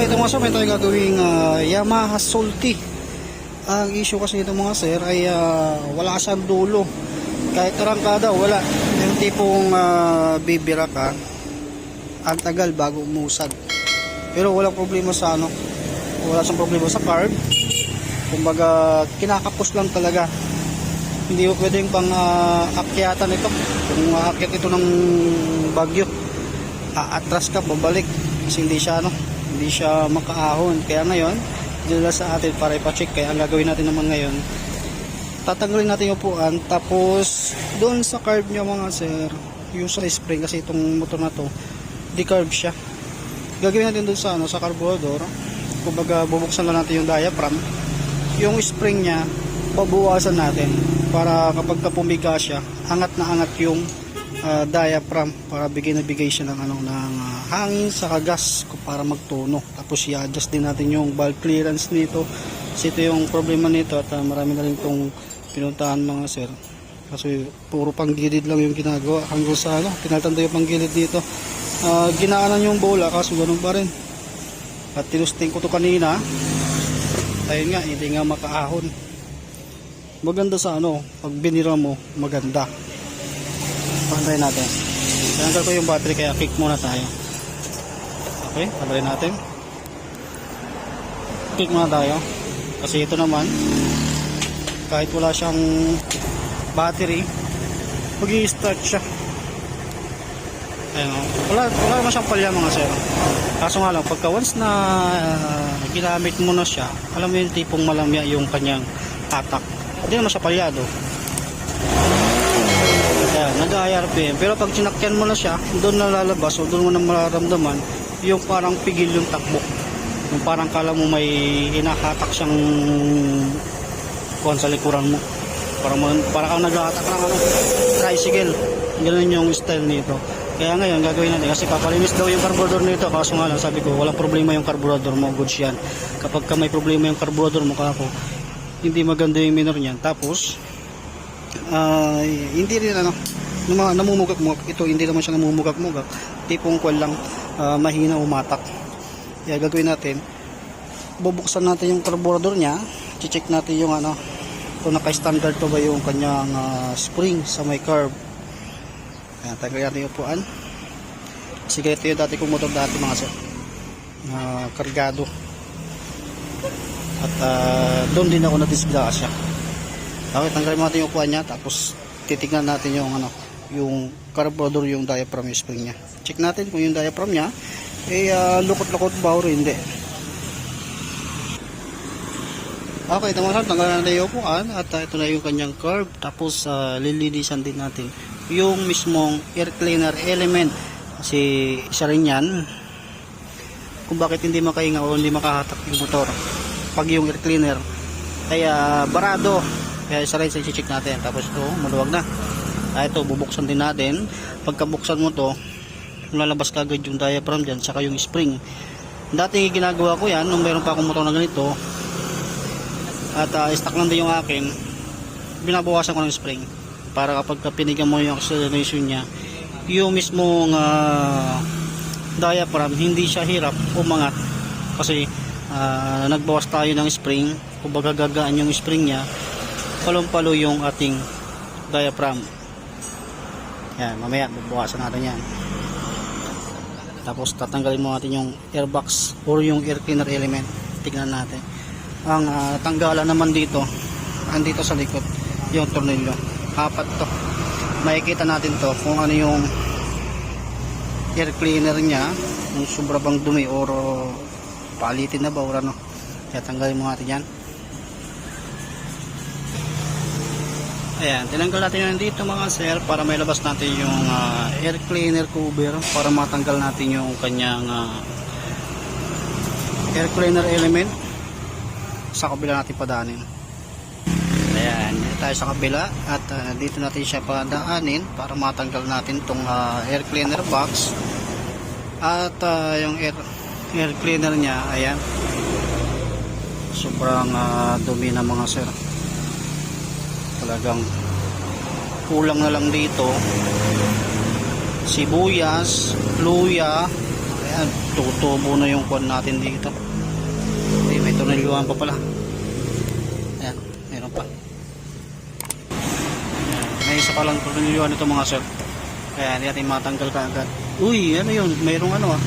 Okay, ito mga sir, may tayo gagawing ah, Yamaha Sulti. Ang issue kasi nito mga sir ay ah, wala siyang dulo. Kahit arangkada, wala. Yung tipong uh, bibira ka, ang tagal bago umusad. Pero walang problema sa ano, wala siyang problema sa carb. Kumbaga, kinakapos lang talaga. Hindi ko pwedeng pang ah, akyatan ito. Kung aakyat ito ng bagyo, aatras ka, babalik. Kasi hindi siya ano, hindi siya makaahon. Kaya ngayon, dinala sa atin para ipacheck. Kaya ang gagawin natin naman ngayon, tatanggalin natin yung upuan. Tapos, doon sa carb niya mga sir, yung sa spring, kasi itong motor na to, di-carb siya. Gagawin natin doon sa, ano, sa carburetor. Kumbaga, bubuksan lang natin yung diaphragm. Yung spring niya, pabuwasan natin para kapag ka pumiga siya, angat na angat yung ah, diaphragm para bigay na bigay siya ng ano ng ah, hangin sa gas para magtuno. Tapos i-adjust din natin yung valve clearance nito. Kasi ito yung problema nito at ah, marami na rin itong pinuntahan mga sir. Kasi puro panggilid lang yung ginagawa hanggang sa ano, tinatanda yung panggilid dito. Ah, ginaanan yung bola kaso ganun pa rin. At tinusting ko to kanina. Ayun nga, hindi nga makaahon. Maganda sa ano, pag binira mo, maganda. Pantay natin. Tinanggal ko yung battery kaya kick muna tayo. Okay, pantay natin. Kick muna tayo. Kasi ito naman, kahit wala siyang battery, mag start siya. Ayun, oh. wala, wala naman siyang palya mga sir. Kaso nga lang, pagka once na ah, ginamit mo na siya, alam mo yung tipong malamya yung kanyang tatak. Hindi naman siya palyado. Nag-IRPM. Pero pag sinakyan mo na siya, doon na lalabas o doon mo na mararamdaman yung parang pigil yung takbo. Yung parang kala mo may hinahatak siyang kuhan sa likuran mo. Parang, parang kang naghahatak ng ano, tricycle. Ganun yung style nito. Kaya ngayon, gagawin natin. Kasi papalinis daw yung carburetor nito. Kaso nga lang, sabi ko, walang problema yung carburetor mo. Goods yan. Kapag ka may problema yung carburetor mo, kako, hindi maganda yung minor niyan. Tapos, ah, hindi rin ano, nama- namumugak-mugak. Ito, hindi naman siya namumugak-mugak. Tipong kwan lang, ah, mahina umatak. Kaya gagawin natin, bubuksan natin yung carburetor niya. check natin yung ano, kung naka-standard to ba yung kanyang ah, spring sa may carb. Ayan, tanggalin natin yung upuan. Sige, ito yung dati kong motor dati mga sir. na kargado. At ah, doon din ako na-disgrasya. Okay, tanggalin mo natin yung upuan niya. Tapos titignan natin yung ano, yung carburetor, yung diaphragm yung spring niya. Check natin kung yung diaphragm niya eh ah, lukot-lukot ba o hindi. Okay, mga sir, tanggalan natin yung upuan at ah, ito na yung kanyang curve. Tapos ah, lilinisan din natin yung mismong air cleaner element. Kasi isa rin yan kung bakit hindi makahinga o hindi makahatak yung motor pag yung air cleaner. Kaya barado. Kaya isa rin sa check natin. Tapos ito, maluwag na. Ah, ito, bubuksan din natin. Pagkabuksan mo to, lalabas kagad yung diaphragm dyan, saka yung spring. Dati ginagawa ko yan, nung meron pa akong motor na ganito, at uh, stock lang din yung akin binabawasan ko ng spring para kapag ka pinigyan mo yung acceleration niya yung mismong ah, diaphragm hindi siya hirap umangat kasi ah, nagbawas tayo ng spring kumbaga gagaan yung spring niya palong-palo yung ating diaphragm yan mamaya babawasan natin yan. Tapos tatanggalin mo natin yung airbox or yung air cleaner element. Tignan natin. Ang ah, tanggalan naman dito andito sa likod yung tornilyo. Apat to. Makikita natin to kung ano yung air cleaner nya kung sobra bang dumi or uh, palitin na ba or ano. Kaya tanggalin mo natin yan ayan tinanggal natin yan dito mga sir para may labas natin yung ah, air cleaner cover para matanggal natin yung kanyang ah, air cleaner element. Sa kabila natin padaanin. Ayan, tayo sa kabila at ah, dito natin siya padaanin para matanggal natin tong ah, air cleaner box. At ah, yung air, air cleaner niya, ayan. Sobrang ah, dumi na mga sir talagang kulang na lang dito sibuyas, luya Ayan, tutubo na yung kwan natin dito. Hindi, may tornilyuhan pa pala. Ayan, meron pa. Ayan, may isa pa lang tornilyuhan ito mga sir. Kaya hindi natin matanggal ka agad. Uy, ano yun? Mayroong ano ah.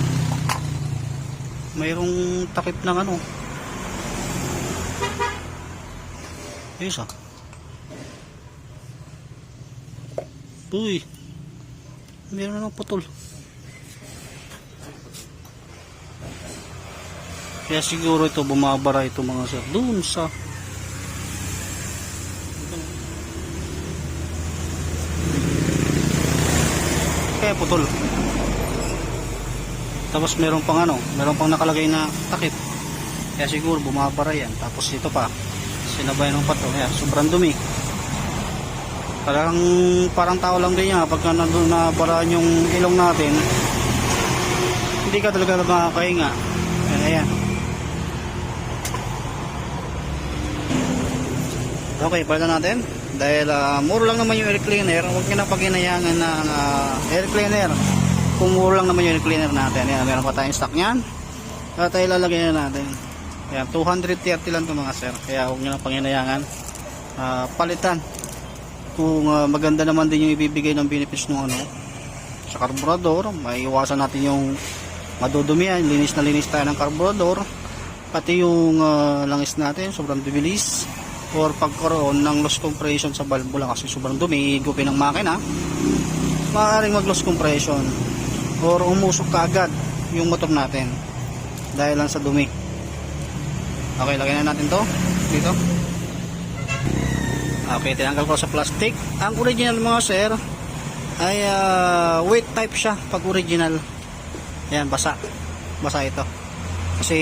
Mayroong takip ng ano. Isa. Uy. Meron na ng putol. Kaya siguro ito bumabara ito mga sir. Doon sa Kaya putol. Tapos meron pang ano, meron pang nakalagay na takip. Kaya siguro bumabara yan. Tapos ito pa, sinabay ng pato. Kaya sobrang dumi. Parang, parang tao lang din yan. Pagka nandun na baraan yung ilong natin, hindi ka talaga makakahinga. Ayan. Okay, pala natin. Dahil ah, muro lang naman yung air cleaner, huwag nyo na paginayangan ng ah, air cleaner. Kung muro lang naman yung air cleaner natin. Yan, meron pa tayong stock niyan. Kaya tayo lalagyan na natin. Yan, 230 lang ito mga sir. Kaya huwag nyo na panginayangan. Ah, palitan. Kung ah, maganda naman din yung ibibigay ng benefits ng ano, sa carburetor, maiiwasan natin yung madudumihan, linis na linis tayo ng carburetor. Pati yung ah, langis natin, sobrang bibilis. Or pagkaroon ng loss compression sa valvula kasi sobrang dumi, higupin ng makina. Maaaring mag loss compression or umusok kaagad yung motor natin dahil lang sa dumi. Okay, lagyan na natin to. Dito okay, tinanggal ko sa plastic. Ang original mga sir ay ah, weight type siya pag original. Yan, basa. Basa ito. Kasi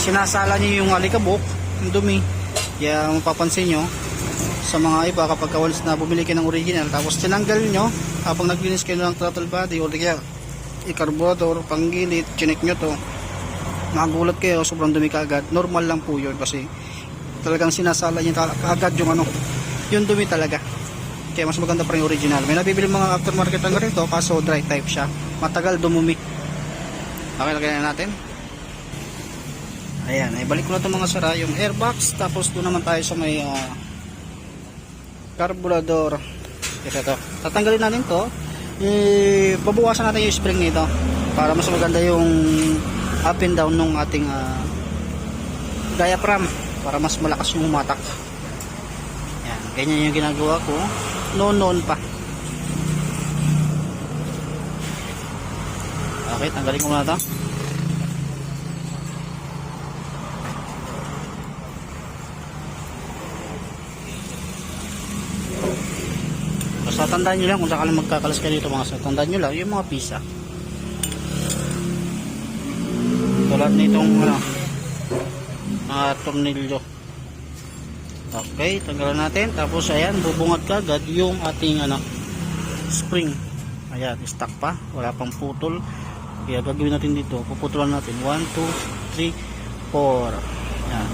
sinasala niyo yung alikabok yung dumi. Kaya mapapansin nyo sa mga iba kapag kawalis na bumili kayo ng original tapos tinanggal nyo habang naglinis kayo ng throttle body o kaya i-carburetor, panggilid, chinek nyo to magulat kayo, sobrang dumi kaagad. Normal lang po yun kasi talagang sinasala nyo kaagad yung ano yung dumi talaga. Kaya mas maganda pa rin yung original. May nabibili mga aftermarket lang rin to kaso dry type siya. Matagal dumumi. Okay, lagyan na natin. Ayan, ibalik ko na itong mga sara, yung airbox, tapos doon naman tayo sa may uh, carburetor. Ito to. Tatanggalin natin to. Eh, babawasan natin yung spring nito para mas maganda yung up and down ng ating uh, diaphragm para mas malakas yung umatak. Ayan, ganyan yung ginagawa ko. Noon-noon pa. Okay, tanggalin ko muna to. Basta tandaan nyo lang kung sakalang magkakalas kayo dito mga sa tandaan nyo lang yung mga pisa. Tulad nitong ano, mga tornilyo. Okay, tanggalan natin. Tapos ayan, bubungat kagad yung ating ano, spring. Ayan, stuck pa. Wala pang putol. Kaya gagawin natin dito. Puputulan natin. 1, 2, 3, 4. Ayan.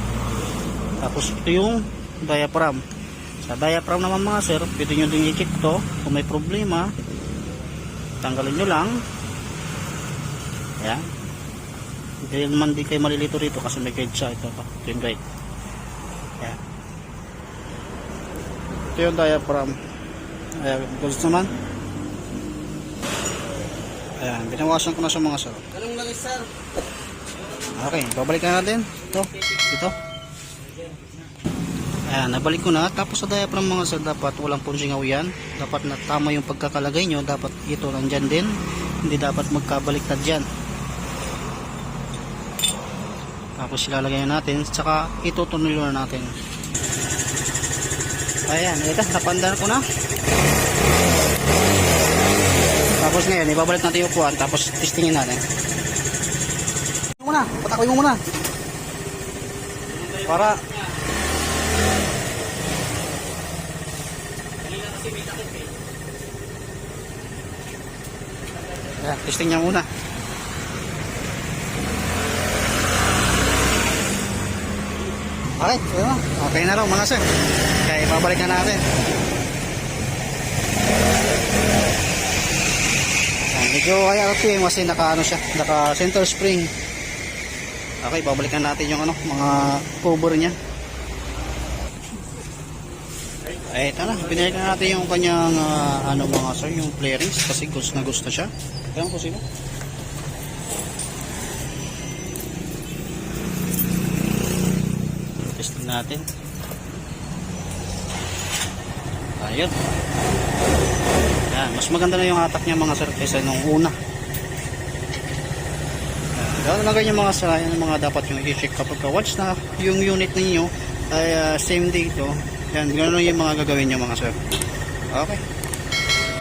Tapos ito yung diaphragm. Sa diaphragm naman mga sir, pwede nyo din i-check to kung may problema. Tanggalin nyo lang. Ayan. Hindi naman di kayo malilito rito kasi may guide siya. Ito, ito, ito yung guide. Ayan. Ito yung diaphragm. Ayan, gusto naman. Ayan, binawasan ko na sa mga sir. Anong langis, sir? Okay, babalik na natin. Ito, ito. Ayan, nabalik ko na. Tapos sa diaphragm mga sir, dapat walang punching yan. Dapat na tama yung pagkakalagay nyo. Dapat ito nandyan din. Hindi dapat magkabaliktad dyan. Tapos ilalagay na natin. Tsaka ito tunilo na natin. Ayan, ito, napandan ko na. Tapos ngayon, ibabalik natin yung upuan. Tapos testingin natin. muna, patakoy mo muna. Para Ayan, testing niya muna. Okay, ayun, okay na raw mga sir. Kaya ibabalik na natin. Ayan, medyo high RPM kasi naka ano siya, naka center spring. Okay, babalikan natin yung ano, mga cover niya. Ito na. Pinili na natin yung kanyang ah, ano mga sir, yung flarings kasi gusto na gusto siya. Kaya po sino? Natin. Ayun. Yan, mas maganda na yung atak niya mga sir kaysa nung una. Gano'n na ganyan mga sir, yan mga dapat yung i-check kapag ka once na yung unit ninyo ay ah, same date oh. Yan, gano'n lang yung mga gagawin nyo mga sir. Okay.